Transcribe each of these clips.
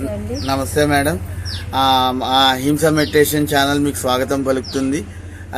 నమస్తే మేడం. హింస meditation channel మీకు స్వాగతం పలుకుతుంది.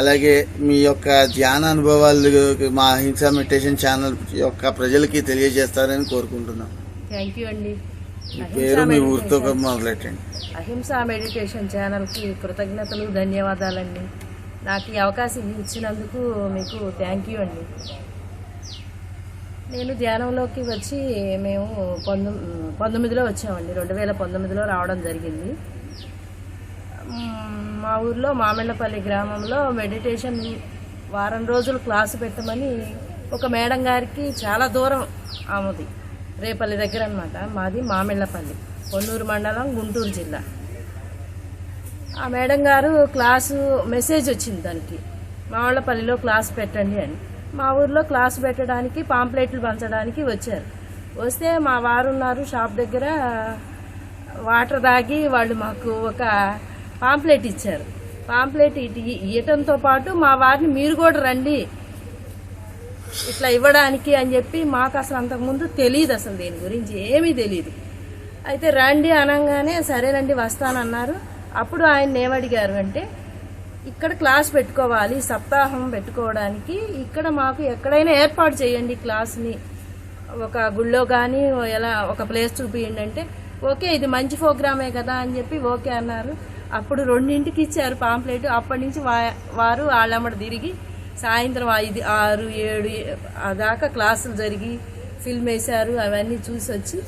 అలాగే మీ యొక్క ధ్యాన అనుభవాలు మా హింస మెడిటేషన్ ఛానల్ యొక్క ప్రజలకి తెలియజేస్తారని కోరుకుంటున్నాం. థ్యాంక్ యూ అండి. పేరు మీ ఊరితో మొదలెట్టండి. అహింసా మెడిటేషన్ ఛానల్కి కృతజ్ఞతలు ధన్యవాదాలండి. నాకు ఈ అవకాశం ఇచ్చినందుకు మీకు థ్యాంక్ యూ అండి. నేను ధ్యానంలోకి వచ్చి మేము పంతొమ్మిది పంతొమ్మిదిలో వచ్చామండి. రెండు వేల పంతొమ్మిదిలో రావడం జరిగింది. మా ఊర్లో మామిళ్ళపల్లి గ్రామంలో మెడిటేషన్ వారం రోజులు క్లాసు పెట్టమని ఒక మేడం గారికి చాలా దూరం ఆమెది. రేపల్లి దగ్గర అనమాట మాది మామిళ్ళపల్లి కొన్నూరు మండలం గుంటూరు జిల్లా. ఆ మేడం గారు క్లాసు మెసేజ్ వచ్చింది దానికి. మామిళ్ళపల్లిలో క్లాస్ పెట్టండి అని. మా ఊర్లో క్లాస్ పెట్టడానికి పాంప్లెట్లు పంచడానికి వచ్చారు. వస్తే మా వారు ఉన్నారు షాప్ దగ్గర వాటర్ తాగి వాళ్ళు మాకు ఒక పాంప్లెట్ ఇచ్చారు. పాంప్లెట్ ఇటు ఇవ్వటంతో పాటు మా వారిని మీరు కూడా రండి ఇట్లా ఇవ్వడానికి అని చెప్పి మాకు అసలు అంతకుముందు తెలియదు అసలు దీని గురించి ఏమీ తెలియదు అయితే రండి అనగానే సరేనండి వస్తానన్నారు. అప్పుడు ఆయన ఏమడిగారు అంటే ఇక్కడ క్లాస్ పెట్టుకోవాలి సప్తాహం పెట్టుకోవడానికి. ఇక్కడ మాకు ఎక్కడైనా ఏర్పాటు చేయండి క్లాస్ని. ఒక గుళ్ళో కానీ ఎలా ఒక ప్లేస్ చూపియండి అంటే ఓకే ఇది మంచి ప్రోగ్రామే కదా అని చెప్పి ఓకే అన్నారు. అప్పుడు రెండింటికి ఇచ్చారు పాంప్లెట్. అప్పటి నుంచి వారు వాళ్ళమ్మడి తిరిగి సాయంత్రం ఐదు ఆరు ఏడు ఆ దాకా క్లాసులు జరిగి ఫిల్మ్ వేశారు అవన్నీ చూసి వచ్చి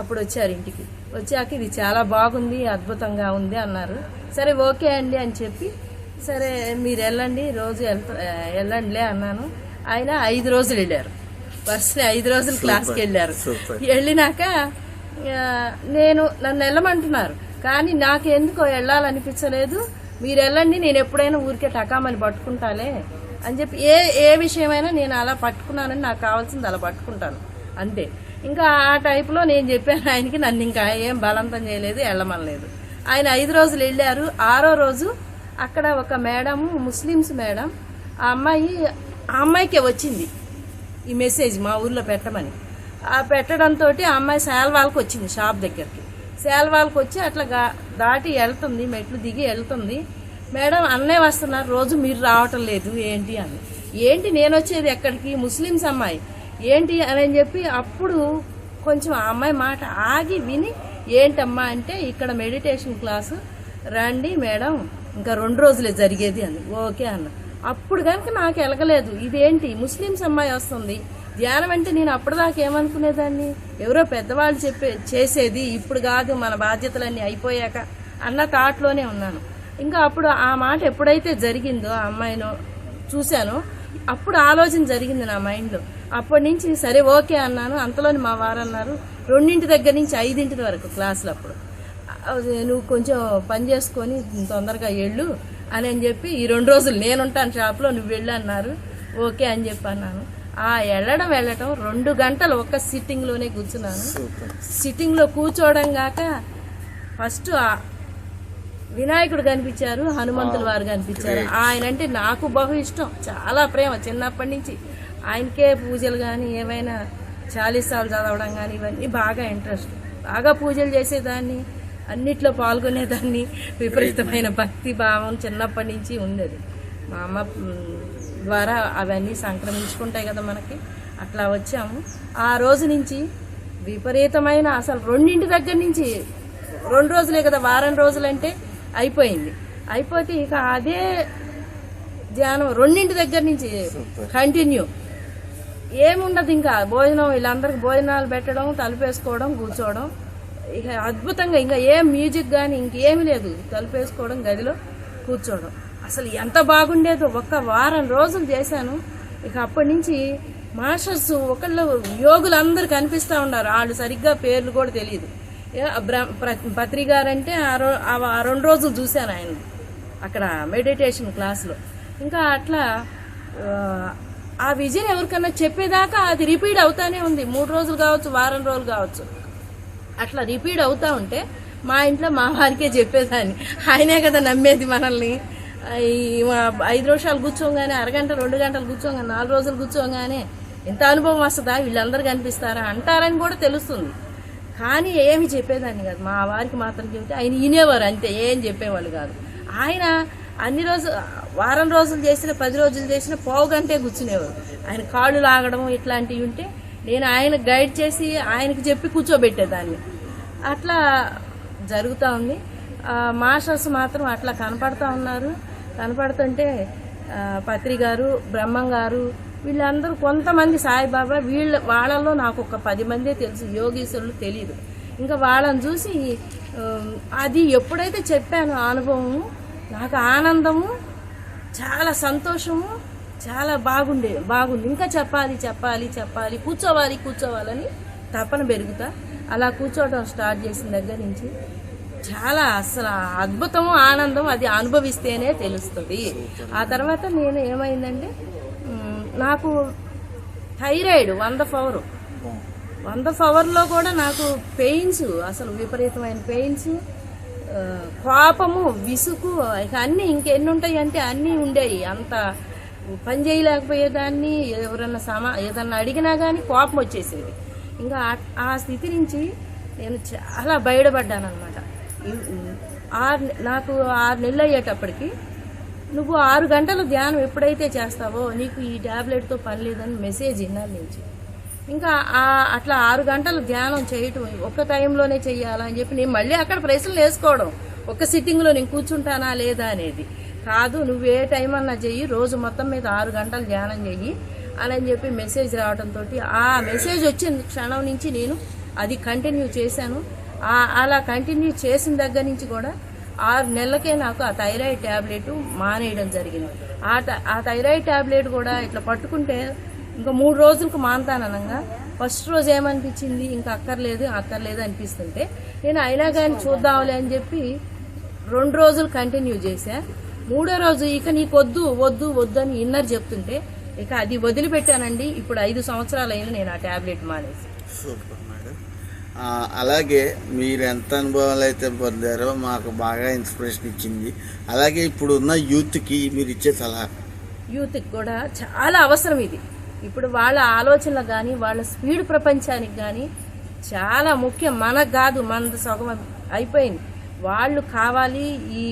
అప్పుడు వచ్చారు ఇంటికి. వచ్చాక ఇది చాలా బాగుంది అద్భుతంగా ఉంది అన్నారు. సరే ఓకే అండి అని చెప్పి సరే మీరు వెళ్ళండి రోజు వెళ్తా వెళ్ళండిలే అన్నాను. ఆయన ఐదు రోజులు వెళ్ళారు. వరుసని ఐదు రోజులు క్లాస్కి వెళ్ళారు. వెళ్ళినాక నేను నన్ను వెళ్ళమంటున్నారు. కానీ నాకు ఎందుకో వెళ్ళాలనిపించలేదు. మీరు వెళ్ళండి నేను ఎప్పుడైనా ఊరికే టకామని పట్టుకుంటాలే అని చెప్పి ఏ ఏ విషయమైనా నేను అలా పట్టుకున్నానని నాకు కావాల్సింది అలా పట్టుకుంటాను. అంతే. ఇంకా ఆ టైపులో నేను చెప్పాను ఆయనకి నన్ను ఇంకా ఏం బలవంతం చేయలేదు వెళ్ళమనలేదు. ఆయన ఐదు రోజులు వెళ్ళారు. ఆరో రోజు అక్కడ ఒక మేడం ముస్లిమ్స్ మేడం ఆ అమ్మాయి ఆ అమ్మాయికే వచ్చింది ఈ మెసేజ్ మా ఊర్లో పెట్టమని. ఆ పెట్టడంతో ఆ అమ్మాయి శాల్వాల్కి వచ్చింది షాప్ దగ్గరికి. శాల్వాల్కి వచ్చి అట్లా గా- దాటి వెళ్తుంది మెట్లు దిగి వెళ్తుంది. మేడం అన్నే వస్తున్నారు రోజు మీరు రావటం లేదు ఏంటి అని. ఏంటి నేను వచ్చేది ఎక్కడికి? ముస్లిమ్స్ అమ్మాయి. ఏంటి అని చెప్పి అప్పుడు కొంచెం ఆ అమ్మాయి మాట ఆగి విని ఏంటమ్మా అంటే ఇక్కడ మెడిటేషన్ క్లాసు రండి మేడం. ఇంకా రెండు రోజులే జరిగేది అని. ఓకే అన్న. అప్పుడు కనుక నాకు ఎలగలేదు. ఇదేంటి? ముస్లిమ్స్ అమ్మాయి వస్తుంది. ధ్యానం అంటే నేను అప్పటిదాకా ఏమనుకునేదాన్ని? ఎవరో పెద్దవాళ్ళు చెప్పే చేసేది ఇప్పుడు కాదు మన బాధ్యతలన్నీ అయిపోయాక అన్న థాట్లోనే ఉన్నాను. ఇంకా అప్పుడు ఆ మాట ఎప్పుడైతే జరిగిందో ఆ అమ్మాయిను చూశాను అప్పుడు ఆలోచన జరిగింది నా మైండ్లో. అప్పటి నుంచి సరే ఓకే అన్నాను. అంతలోని మా వారన్నారు. రెండింటి దగ్గర నుంచి ఐదింటి వరకు క్లాసులు అప్పుడు. నువ్వు కొంచెం పని చేసుకొని తొందరగా వెళ్ళు అని అని చెప్పి ఈ రెండు రోజులు నేనుంటాను షాప్లో నువ్వు వెళ్ళు అన్నారు. ఓకే అని చెప్పి అన్నాను. ఆ వెళ్ళడం వెళ్ళటం రెండు గంటలు ఒక్క సిట్టింగ్లోనే కూర్చున్నాను. సిట్టింగ్లో కూర్చోవడం కాక ఫస్ట్ వినాయకుడు కనిపించారు హనుమంతుల వారు కనిపించారు. ఆయన అంటే నాకు బహు ఇష్టం చాలా ప్రేమ చిన్నప్పటి నుంచి. ఆయనకే పూజలు కానీ ఏమైనా చాలీసాలు చదవడం కానీ ఇవన్నీ బాగా ఇంట్రెస్ట్. బాగా పూజలు చేసేదాన్ని. అన్నిట్లో పాల్గొనేదాన్ని. విపరీతమైన భక్తి భావం చిన్నప్పటి నుంచి ఉండేది. మా అమ్మ ద్వారా అవన్నీ సంక్రమించుకుంటాయి కదా మనకి. అట్లా వచ్చాము. ఆ రోజు నుంచి విపరీతమైన అసలు రెండింటి దగ్గర నుంచి రెండు రోజులే కదా వారం రోజులంటే అయిపోయింది. అయిపోతే ఇక అదే ధ్యానం రెండింటి దగ్గర నుంచి కంటిన్యూ. ఏముండదు ఇంకా. భోజనం వీళ్ళందరికి భోజనాలు పెట్టడం తలుపేసుకోవడం కూర్చోవడం. ఇక అద్భుతంగా ఇంకా ఏం మ్యూజిక్ కానీ ఇంకేమీ లేదు. తలుపేసుకోవడం గదిలో కూర్చోవడం. అసలు ఎంత బాగుండేదో ఒక్క వారం రోజులు చేశాను. ఇక అప్పటి నుంచి మాస్టర్స్ ఒకళ్ళు యోగులు అందరు కనిపిస్తూ ఉన్నారు. వాళ్ళు సరిగ్గా పేర్లు కూడా తెలియదు ఏ, పత్రి గారంటే ఆ రో ఆ రెండు రోజులు చూశాను ఆయన. అక్కడ మెడిటేషన్ క్లాస్లో. ఇంకా అట్లా ఆ, ఆ విజయం ఎవరికన్నా చెప్పేదాకా అది రిపీట్ అవుతానే ఉంది. మూడు రోజులు కావచ్చు వారం రోజులు కావచ్చు. అట్లా రిపీట్ అవుతా ఉంటే మా ఇంట్లో మా వారికే చెప్పేదాన్ని. ఆయనే కదా నమ్మేది మనల్ని. ఈ ఐదు నిమిషాలు కూర్చోగానే అరగంట రెండు గంటలు కూర్చోగానే నాలుగు రోజులు కూర్చోగానే ఎంత అనుభవం వస్తుందా? వీళ్ళందరూ కనిపిస్తారా అంటారని కూడా తెలుస్తుంది. కానీ ఏమి చెప్పేదాన్ని కాదు. మా వారికి మాత్రం చెబితే ఆయన వినేవారు అంతే ఏం చెప్పేవాళ్ళు కాదు. ఆయన అన్ని రోజులు వారం రోజులు చేసిన పది రోజులు చేసిన పావు గంటే కూర్చునేవారు. ఆయన కాళ్ళు లాగడం ఇట్లాంటివి ఉంటే నేను ఆయన గైడ్ చేసి ఆయనకి చెప్పి కూర్చోబెట్టేదాన్ని. అట్లా జరుగుతూ ఉంది. మాస్టర్స్ మాత్రం అట్లా కనపడతా ఉన్నారు. కనపడుతుంటే పత్రి గారు బ్రహ్మం గారు వీళ్ళందరూ కొంతమంది సాయిబాబా వీళ్ళ వాళ్ళల్లో నాకు ఒక పది మందే తెలుసు. యోగీశ్వరులు తెలియదు ఇంకా వాళ్ళని చూసి అది ఎప్పుడైతే చెప్పానో అనుభవము నాకు ఆనందము చాలా సంతోషము చాలా బాగుండే బాగుంది ఇంకా చెప్పాలి చెప్పాలి చెప్పాలి కూర్చోవాలి కూర్చోవాలని తపన పెరుగుతా. అలా కూర్చోవడం స్టార్ట్ చేసిన దగ్గర నుంచి చాలా అసలు అద్భుతము ఆనందం అది అనుభవిస్తేనే తెలుస్తుంది. ఆ తర్వాత నేను ఏమైందంటే నాకు థైరాయిడ్ వంద పవర్. వంద పవర్లో కూడా నాకు పెయిన్స్ అసలు విపరీతమైన పెయిన్స్ కోపము విసుగు ఇక అన్నీ ఇంకెన్ని ఉంటాయి అంటే అన్నీ ఉండేవి అంత పని చేయలేకపోయేదాన్ని ఎవరన్నా సమా ఏదన్నా అడిగినా కానీ కోపం వచ్చేసేది. ఇంకా ఆ- స్థితి నుంచి నేను చాలా బయటపడ్డాను అనమాట ఆరు నాకు ఆరు నెలలు అయ్యేటప్పటికి నువ్వు ఆరు గంటల ధ్యానం ఎప్పుడైతే చేస్తావో నీకు ఈ ట్యాబ్లెట్తో పని లేదని మెసేజ్ విన్నాను నుంచి ఇంకా ఆ అట్లా ఆరు గంటలు ధ్యానం చేయటం ఒక్క టైంలోనే చెయ్యాలని చెప్పి నేను మళ్ళీ అక్కడ ప్రశ్నలు వేసుకోవడం. ఒక్క సిట్టింగ్లో నేను కూర్చుంటానా లేదా అనేది. కాదు నువ్వు ఏ టైం అన్నా చెయ్యి రోజు మొత్తం మీద ఆరు గంటలు ధ్యానం చెయ్యి అని చెప్పి మెసేజ్ రావడంతో ఆ మెసేజ్ వచ్చిన క్షణం నుంచి నేను అది కంటిన్యూ చేశాను. అలా కంటిన్యూ చేసిన దగ్గర నుంచి కూడా ఆరు నెలలకే నాకు ఆ థైరాయిడ్ ట్యాబ్లెట్ మానేయడం జరిగింది. ఆ ఆ థైరాయిడ్ ట్యాబ్లెట్ కూడా ఇట్లా పట్టుకుంటే ఇంకా మూడు రోజులకు మానతాననంగా ఫస్ట్ రోజు ఏమనిపించింది? ఇంకా అక్కర్లేదు అక్కర్లేదు అనిపిస్తుంటే నేను అయినా కానీ చూద్దాంలే అని చెప్పి రెండు రోజులు కంటిన్యూ చేశా. మూడో రోజు ఇక నీకు వద్దు వద్దు వద్దు అని ఇన్నర్ చెప్తుంటే ఇక అది వదిలిపెట్టానండి. ఇప్పుడు ఐదు సంవత్సరాలు అయింది నేను ఆ ట్యాబ్లెట్ మానేసి. Super madam. అలాగే మీరు ఎంత అనుభవాలు అయితే పొందారో మాకు బాగా ఇన్స్పిరేషన్ ఇచ్చింది. అలాగే ఇప్పుడు ఉన్న యూత్కి మీరు ఇచ్చే సలహా. యూత్కి కూడా చాలా అవసరం ఇది. ఇప్పుడు వాళ్ళ ఆలోచనలు కానీ వాళ్ళ స్పీడ్ ప్రపంచానికి కానీ చాలా ముఖ్యం. మనకు కాదు మనది సగం అయిపోయింది. వాళ్ళు కావాలి ఈ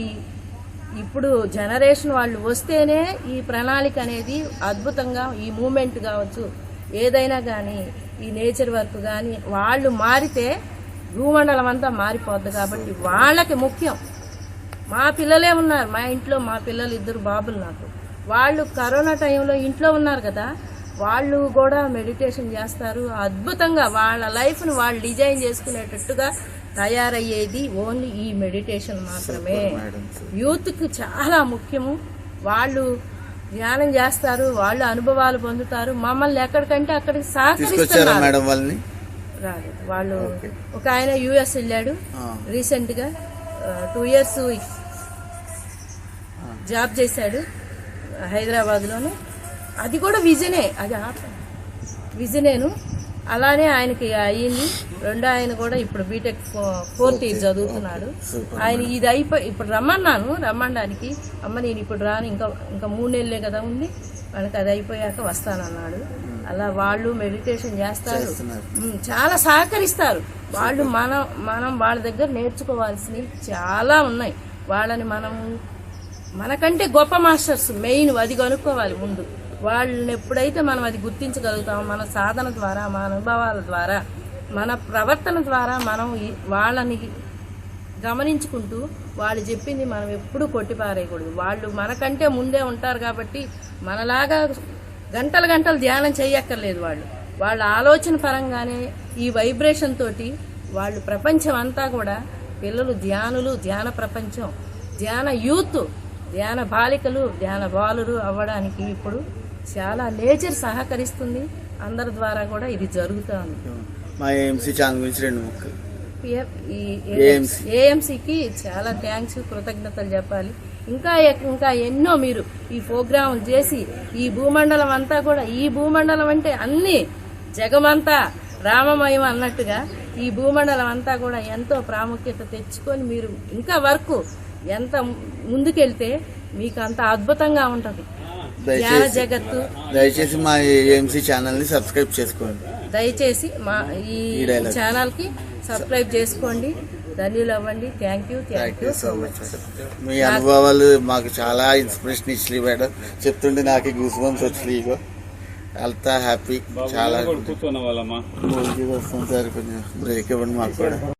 ఇప్పుడు జనరేషన్ వాళ్ళు వస్తేనే ఈ ప్రణాళిక అనేది అద్భుతంగా ఈ మూమెంట్ కావచ్చు ఏదైనా కానీ ఈ నేచర్ వర్క్ కానీ వాళ్ళు మారితే భూమండలం అంతా మారిపోద్ది కాబట్టి వాళ్ళకి ముఖ్యం. మా పిల్లలే ఉన్నారు మా ఇంట్లో మా పిల్లలు ఇద్దరు బాబులు నాకు. వాళ్ళు కరోనా టైంలో ఇంట్లో ఉన్నారు కదా వాళ్ళు కూడా మెడిటేషన్ చేస్తారు. అద్భుతంగా వాళ్ళ లైఫ్ను వాళ్ళు డిజైన్ చేసుకునేటట్టుగా తయారయ్యేది ఓన్లీ ఈ మెడిటేషన్ మాత్రమే. యూత్కి చాలా ముఖ్యము. వాళ్ళు ధ్యానం చేస్తారు వాళ్ళు అనుభవాలు పొందుతారు. మమ్మల్ని ఎక్కడికంటే అక్కడికి సహకరిస్తున్నారు. రాలేదు. వాళ్ళు ఒక ఆయన యుఎస్ వెళ్ళాడు. రీసెంట్గా టూ ఇయర్స్ జాబ్ చేశాడు హైదరాబాద్ లోను అది కూడా విజనే. అది విజనేను. అలానే ఆయనకి అయ్యింది. రెండో ఆయన కూడా ఇప్పుడు బీటెక్ ఫోర్త్ ఇయర్ చదువుతున్నాడు. ఆయన ఇది అయిపోయి ఇప్పుడు రమ్మన్నాను రమ్మడానికి. అమ్మ నేను ఇప్పుడు రాను ఇంకా ఇంకా మూడు నెలలే కదా ఉంది. మనకి అది అయిపోయాక వస్తానన్నాడు. అలా వాళ్ళు మెడిటేషన్ చేస్తారు. చాలా సహకరిస్తారు. వాళ్ళు మనం మనం వాళ్ళ దగ్గర నేర్చుకోవాల్సినవి చాలా ఉన్నాయి. వాళ్ళని మనం మనకంటే గొప్ప మాస్టర్స్ మెయిన్ అది కనుక్కోవాలి ముందు. వాళ్ళని ఎప్పుడైతే మనం అది గుర్తించగలుగుతామో మన సాధన ద్వారా మన అనుభవాల ద్వారా మన ప్రవర్తన ద్వారా మనం వాళ్ళని గమనించుకుంటూ వాళ్ళు చెప్పింది మనం ఎప్పుడూ కొట్టిపారేయకూడదు. వాళ్ళు మనకంటే ముందే ఉంటారు కాబట్టి మనలాగా గంటలు గంటలు ధ్యానం చేయక్కర్లేదు వాళ్ళు. వాళ్ళ ఆలోచన పరంగానే ఈ వైబ్రేషన్ తోటి వాళ్ళు ప్రపంచం అంతా కూడా పిల్లలు ధ్యానులు ధ్యాన ప్రపంచం ధ్యాన యూత్ ధ్యాన బాలికలు ధ్యాన బాలురు అవ్వడానికి ఇప్పుడు చాలా నేచర్ సహకరిస్తుంది. అందరి ద్వారా కూడా ఇది జరుగుతుంది. మా ఏఎంసీ ఛానల్ గురించి రెండు ముక్కలు. ఏఎంసీకి చాలా థ్యాంక్స్ కృతజ్ఞతలు చెప్పాలి. ఇంకా ఇంకా ఎన్నో మీరు ఈ ప్రోగ్రాం చేసి ఈ భూమండలం అంతా కూడా ఈ భూమండలం అంటే అన్ని జగమంతా రామమయం అన్నట్టుగా ఈ భూమండలం అంతా కూడా ఎంతో ప్రాముఖ్యత తెచ్చుకొని మీరు ఇంకా వర్క్ ఎంత ముందుకెళ్తే మీకు అంత అద్భుతంగా ఉంటుంది. దయచేసి మా ఏఎంసీ ఛానల్ని సబ్స్క్రైబ్ చేసుకోండి. దయచేసి మా ఈ ఈ dialogue. ఛానల్కి సబ్స్క్రైబ్ చేసుకోండి. ధన్యులు అవ్వండి. Thank you thank you so much మీ అనుభవాలు మాకు చాలా ఇన్స్పిరేషన్ ఇచ్చి మేడం చెప్తుంటే నాకు గూస్ బంప్స్ వచ్చి ఇగో అంతా హ్యాపీ చాలా కూర్చున్న వాళ్ళమ్మా వస్తాం సార్ కొంచెం బ్రేక్ ఇవ్వండి మాకు కూడా.